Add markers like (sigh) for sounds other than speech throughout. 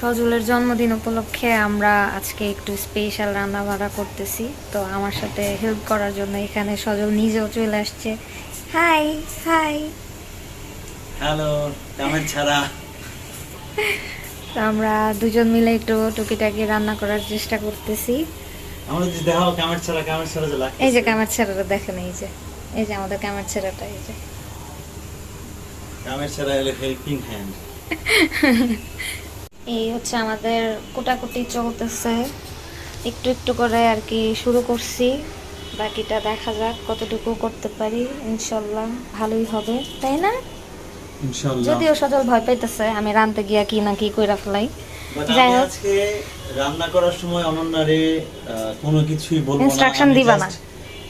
সজলের জন্মদিন উপলক্ষে আমরা আজকে একটু স্পেশাল রান্না বান্না করতেছি। তো আমার সাথে হেল্প করার জন্য এখানে সজল নিজেও চলে আসছে। হাই হাই হ্যালো কামের ছাড়া? তো আমরা দুজন মিলে একটু টুকিটাকি রান্না করার চেষ্টা করতেছি। আমরা যদি দেখাও কামের ছাড়া কামের ছাড়া যে লাগে এই যে কামার ছেড়াটা দেখেন এই যে এই যে আমাদের কামার ছেড়াটা এই যে। কামের ছাড়া হলো হেল্পিং হ্যান্ড এই হচ্ছে আমাদের কোটাকুটি চলতেছে। একটু একটু করে আর কি শুরু করছি। বাকিটা দেখা যাক কতটুকু করতে পারি। ইনশাল্লাহ ভালোই হবে। তাই না? যদিও সজল ভয় পাইতেছে আমি রানতে গিয়া কি না কি কইরা ফেলাই। যাই হোক। রান্না করার সময় অনন্যারে কোনো কিছুই বলব না। আমি দিবা না।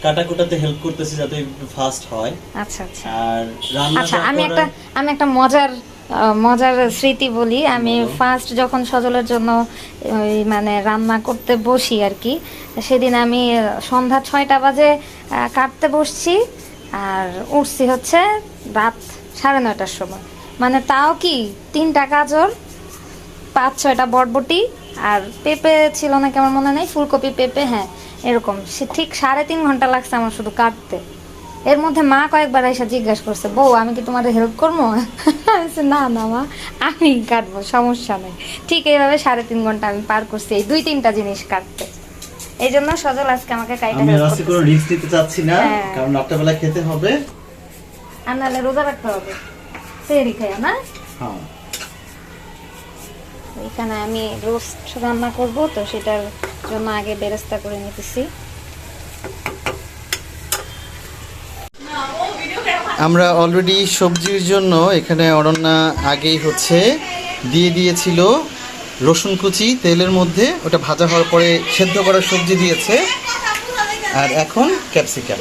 কাটাকুটাতে হেল্প করতেছি যাতে ফাস্ট হয়। আচ্ছা আচ্ছা। আর রান্না আচ্ছা আমি একটা আমি একটা মজার মজার স্মৃতি বলি। আমি ফার্স্ট যখন সজলের জন্য ওই মানে রান্না করতে বসি আর কি সেদিন আমি সন্ধ্যা ছয়টা বাজে কাটতে বসছি আর উঠছি হচ্ছে রাত সাড়ে নয়টার সময়। মানে তাও কি তিনটা গাজর পাঁচ ছয়টা বটবটি আর পেঁপে ছিল না কেমন মনে নেই ফুলকপি পেঁপে হ্যাঁ এরকম। সে ঠিক সাড়ে তিন ঘণ্টা লাগছে আমার শুধু কাটতে এর মধ্যে মা কয়েকবার এসে জিজ্ঞাসা করছে বউ আমি কি তোমার হেল্প করব? না না মা আমি কাটবো সমস্যা নেই। ঠিক এইভাবে সাড়ে তিন ঘণ্টা আমি পার করছি এই দুই তিনটা জিনিস কাটতে। এই জন্য সজল আজকে আমাকে কাইটা আমি আজকে কোনো রিস্ক নিতে চাচ্ছি না হ্যাঁ। কারণ রাত্রেবেলা খেতে হবে। আর নাহলে রোজা রাখতে হবে। সেরি খাই না? হ্যাঁ। এখানে আমি রোস্ট রান্না করব তো সেটার জন্য আগে বেরেস্তা করে নিতেছি। আমরা অলরেডি সবজির জন্য এখানে অরণ্যা আগেই হচ্ছে দিয়ে দিয়েছিল রসুন কুচি তেলের মধ্যে, ওটা ভাজা হওয়ার পরে সেদ্ধ করা সবজি দিয়েছে। আর এখন ক্যাপসিকাম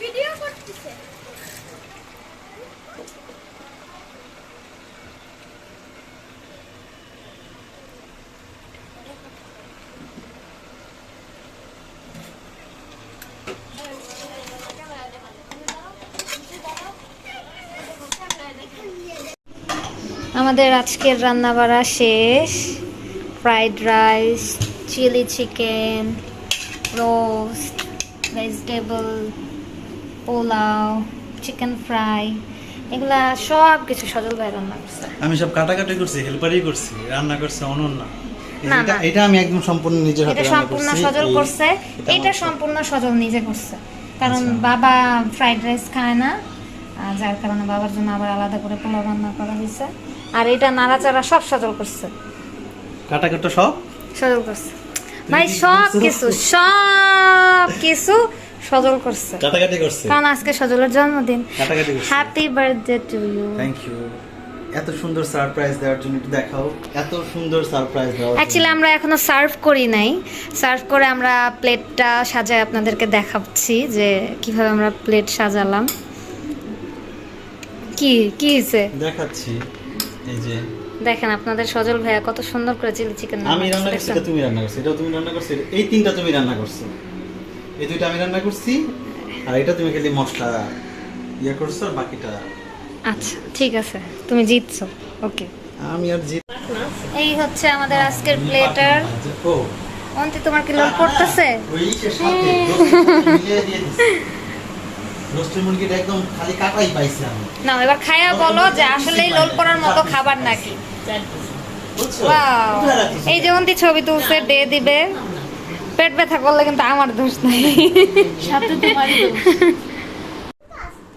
ভিডিও করতেছে আমাদের আজকের রান্না বাড়া শেষ। Fried rice chilli chicken roast vegetable pulao chicken fry এগুলা সব কিছু সজল ভাই রান্না করছে। আমি সব কাটাকাটি করছি হেল্পারই করছি রান্না করছে অনন্যা। না, এটা এটা আমি একদম সম্পূর্ণ নিজের হাতে এটা সম্পূর্ণ সজল করছে। এটা সম্পূর্ণ সজল নিজে করছে। কারণ আচ্ছা। বাবা ফ্রাইড রাইস খায় না। আর যার কারণে বাবার জন্য আবার আলাদা করে পোলাও রান্না করা হয়েছে। আর এটা নাড়াচাড়া সব সজল করছে। কাটাকাটা সব? সজল করছে। ভাই সব কিছু সব কিছু সজল করছে। কাটাকাটি করছে? কারণ আজকে সজলের জন্মদিন। কাটাকাটি করছে। Happy birthday to you thank you এত সুন্দর সারপ্রাইজ দেওয়ার জন্য একটু দেখাও। এত সুন্দর সারপ্রাইজ দেওয়ার অ্যাকচুয়ালি আমরা এখনও সার্ভ করি নাই। সার্ভ করে আমরা প্লেটটা সাজায় আপনাদেরকে দেখাচ্ছি যে কীভাবে আমরা প্লেট সাজালাম। কি কি হয়েছে দেখাচ্ছি। এই যে। দেখেন আপনাদের সজল ভাইয়া কত সুন্দর করে চিলি চিকেন আমি রান্না করছি এটা তুমি রান্না করছ এটাও তুমি রান্না করছ এই তিনটা তুমি রান্না করছ। এই দুইটা আমি রান্না করছি আর এটা তুমি খালি মশলা ইয়ে করছ আর বাকিটা আচ্ছা ঠিক আছে তুমি জিতছো ওকে। আমি আর যে এই হচ্ছে আমাদের আজকের প্লেটার ও। অন্তি তোমার কি লোড করতেছে ওই সাথে দিয়ে দিছি। (laughs) রোস্টের মুরগিটা একদম খালি কাটাই পাইছি আমি। না এবার খায়া বলো যে আসলেই লোল পড়ার মতো খাবার নাকি? এই যে অন্তি ছবি তুলছে ডে দিবে। পেট ব্যথা করলে কিন্তু আমার দোষ নাই।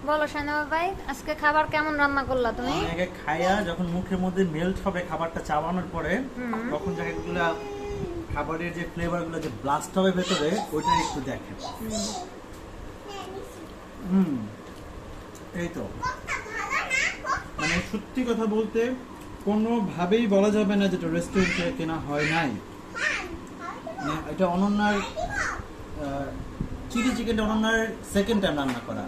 বলো সাইনাবা ভাই আজকে খাবার কেমন রান্না করলা তুমি? আগে খাইয়া যখন মুখের মধ্যে মেল্ট হবে খাবারটা চাবানোর পরে তখন জায়গাগুলো খাবারের যে ফ্লেভারগুলো যে ব্লাস্ট হবে ভেতরে ওইটা একটু দেখেন। হুম এই তো। মানে সত্যি কথা বলতে কোনোভাবেই বলা যাবে না যেটা রেস্টুরেন্টে কেনা হয় নাই। মানে এটা অনন্যার চিলি চিকেনটা অনন্যার সেকেন্ড টাইম রান্না করা।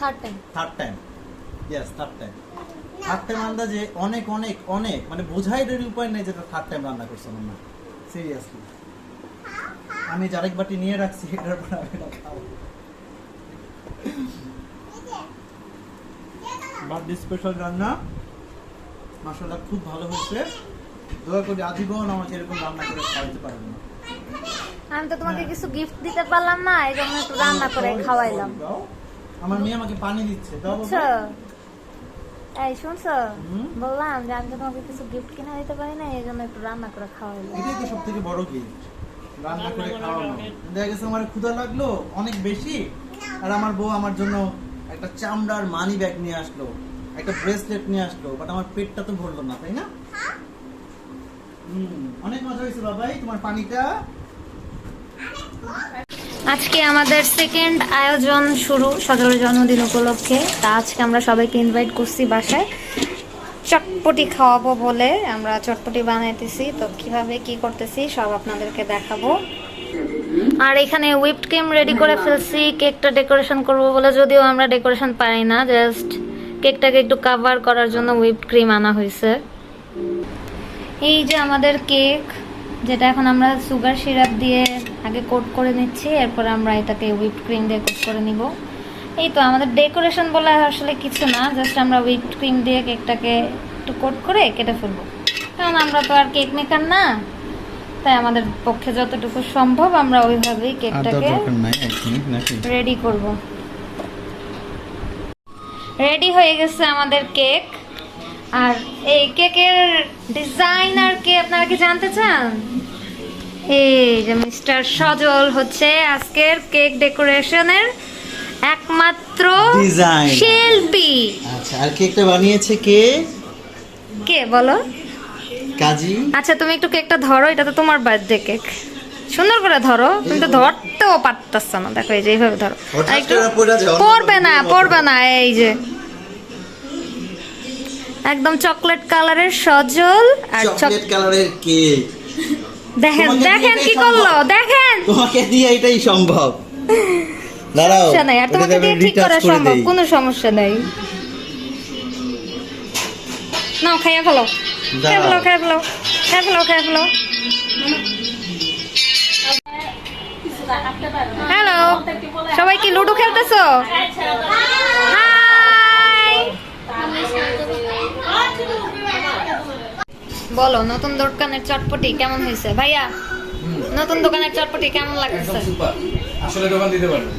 Third time third time yes third time third time আন্দাজে অনেক অনেক অনেক মানে বোঝাই এর উপায় নেই যেটা থার্ড টাইম রান্না করছে অনন্যা। সিরিয়াসলি আমি যারেক বাটি নিয়ে রাখছি এটার পর আমি খাব। বার্থডে স্পেশাল রান্না। মাসাল্লাহ খুব ভালো হয়েছে। দয়া করে আজীবন আমাকে এরকম রান্না করে খাওয়াতে পারবেন না। আমি তো তোমাকে কিছু গিফট দিতে পারলাম না এই জন্য একটু রান্না করে খাওয়াইলাম। আমার মেয়ে আমাকে পানি দিচ্ছে দাও বাবা। এই শুনছো? বললাম যে আমি তো তোমাকে কিছু গিফট কিনে দিতে পারি না এই জন্য একটু রান্না করে খাওয়াইলাম। এটাই তো সব থেকে বড় গিফট রান্না করে খাওয়ানো। দেখা গেছে আমার ক্ষুধা লাগল অনেক বেশি। আর আমার বউ আমার জন্য একটা চামড়ার মানি ব্যাগ নিয়ে আসলো একটা ব্রেসলেট নিয়ে আসলো বাট আমার পেটটা তো ভরলো না তাই না? অনেক মজা হয়েছে বাবাই তোমার পানিটা। আজকে আমাদের সেকেন্ড আয়োজন শুরু সজলের জন্মদিন উপলক্ষে। তা আজকে আমরা সবাইকে ইনভাইট করছি বাসায়। চটপটি খাওয়াবো বলে আমরা চটপটি বানাইতেছি। তো কীভাবে কি করতেছি সব আপনাদেরকে দেখাবো। আর এখানে হুইপড ক্রিম রেডি করে ফেলছি কেকটা ডেকোরেশন করব বলে যদিও আমরা ডেকোরেশন পারি না জাস্ট কেকটাকে একটু কাভার করার জন্য হুইপড ক্রিম আনা হয়েছে। এই যে আমাদের কেক যেটা এখন আমরা সুগার সিরাপ দিয়ে আগে কোট করে নিচ্ছি এরপর আমরা এটাকে হুইপ ক্রিম দিয়ে কোট করে নিব। এই তো আমাদের ডেকোরেশন বলে আসলে কিছু না জাস্ট আমরা হুইপ ক্রিম দিয়ে কেকটাকে একটু কোট করে কেটে ফেলব। কারণ আমরা তো আর কেক মেকার না। তাই আমাদের পক্ষে যতটুকু সম্ভব আমরা ওইভাবেই কেকটাকে রেডি করব। রেডি হয়ে গেছে আমাদের কেক। আর এই কেকের ডিজাইনার কে আপনারা কি জানতে চান? এই যে মিস্টার সজল হচ্ছে আজকের কেক ডেকোরেশনের একমাত্র. শিল্পী। আচ্ছা আর কেকটা বানিয়েছে কে? কে বলো? কাজী। আচ্ছা তুমি একটু কেকটা ধরো এটা তো তোমার বার্থডে কেক সুন্দর করে ধরো তুমি তো ধরতেও পারতেছ না। দেখো এই যে এইভাবে ধরো। একটু পড়বে না পড়বে না এই যে। একদম চকলেট কালারের সজল আর চকলেট কালারের কেক দেখেন দেখেন কি করল দেখেন। তোমাকে দিয়ে এটাই সম্ভব। দাঁড়াও সমস্যা নাই আর তোমাকে দিয়ে ঠিক করা সম্ভব কোনো সমস্যা নেই। নাও খাইয়া ফেলো। খাই ফেলো। খাই ফেলো। খাই ফেলো খাই ফেলো। হ্যালো সবাই কি লুডো খেলতেছো? বলো নতুন দোকানের চটপটি কেমন হয়েছে? ভাইয়া নতুন দোকানের চটপটি কেমন লাগছে আসলে দোকান দিতে পারবে।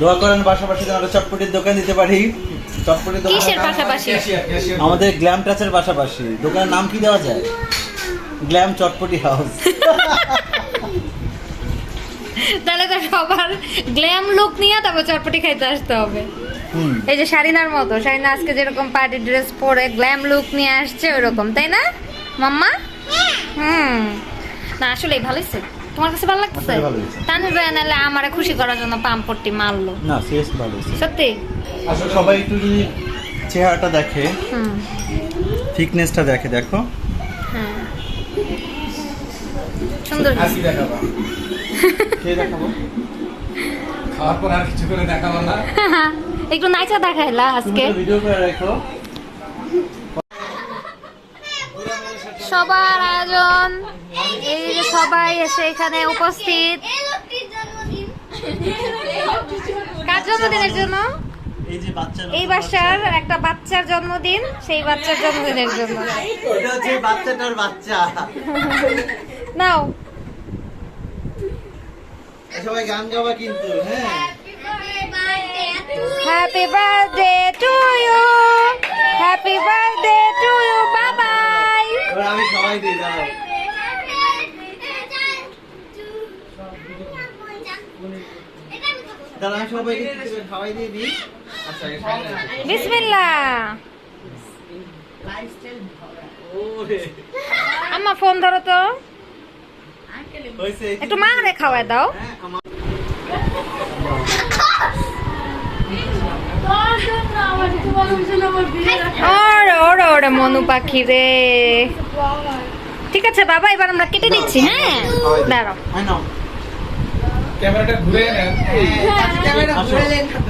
দোয়া করেন পাশাপাশি আমরা চটপটির দোকান দিতে পারি। কিসের পাশাপাশি? আমাদের গ্ল্যাম টাচের পাশাপাশি। দোকানের নাম কি দেওয়া যায়? Glam Chotpoti house. তাহলে তো সবার গ্ল্যাম লুক নিয়ে তারপর চটপটি খাইতে আসতে হবে। এই যে শারিনার মতো শারিনা আজকে যেরকম পার্টি ড্রেস পরে গ্ল্যাম লুক নিয়ে আসছে ওরকম তাই না? মাম্মা? হুম। না আসলে ভালোই সে তোমার কাছে ভালো লাগতেছে। তানভীর ভাই নাহলে আমারে খুশি করার জন্য পাম্পটটি মারলো। না সিরিয়াস ভালো সত্যি? আসলে সবাই একটু যদি চেহারাটা দেখে হুম। থিকনেসটা দেখে দেখো। হ্যাঁ। সুন্দর। আজকে দেখাবো? (laughs) কে দেখাবো? খাওয়ার পর আর কিছু করে দেখাবো না। (laughs) একটু নাইচা দেখাইলা আজকে। ভিডিও করে রাখো। সবার আয়োজন। এই যে সবাই এসে এখানে উপস্থিত। এই লোকটির কার জন্মদিনের জন্য? এই যে বাচ্চা এই বাসার একটা বাচ্চার জন্মদিন সেই বাচ্চার জন্মদিনের জন্য। বাচ্চাটার বাচ্চা। নাও। সবাই গান গাবা কিন্তু হ্যাঁ। Happy birthday to you happy birthday to you bye bye আমি সবাই দাঁড়া আমি সবাইকে খাওয়াই দিয়ে দিই। আচ্ছা। বিসমিল্লাহ ওরে, আম্মা ফোন ধরো তো। একটু মা রে খাওয়াই দাও। হ্যাঁ, মনু পাখি রে। ঠিক আছে বাবা এবার আমরা কেটে দিচ্ছি হ্যাঁ? দাঁড়াও। আই নাও। ক্যামেরাটা ঘুরে নেন। ভালোবাসা আমি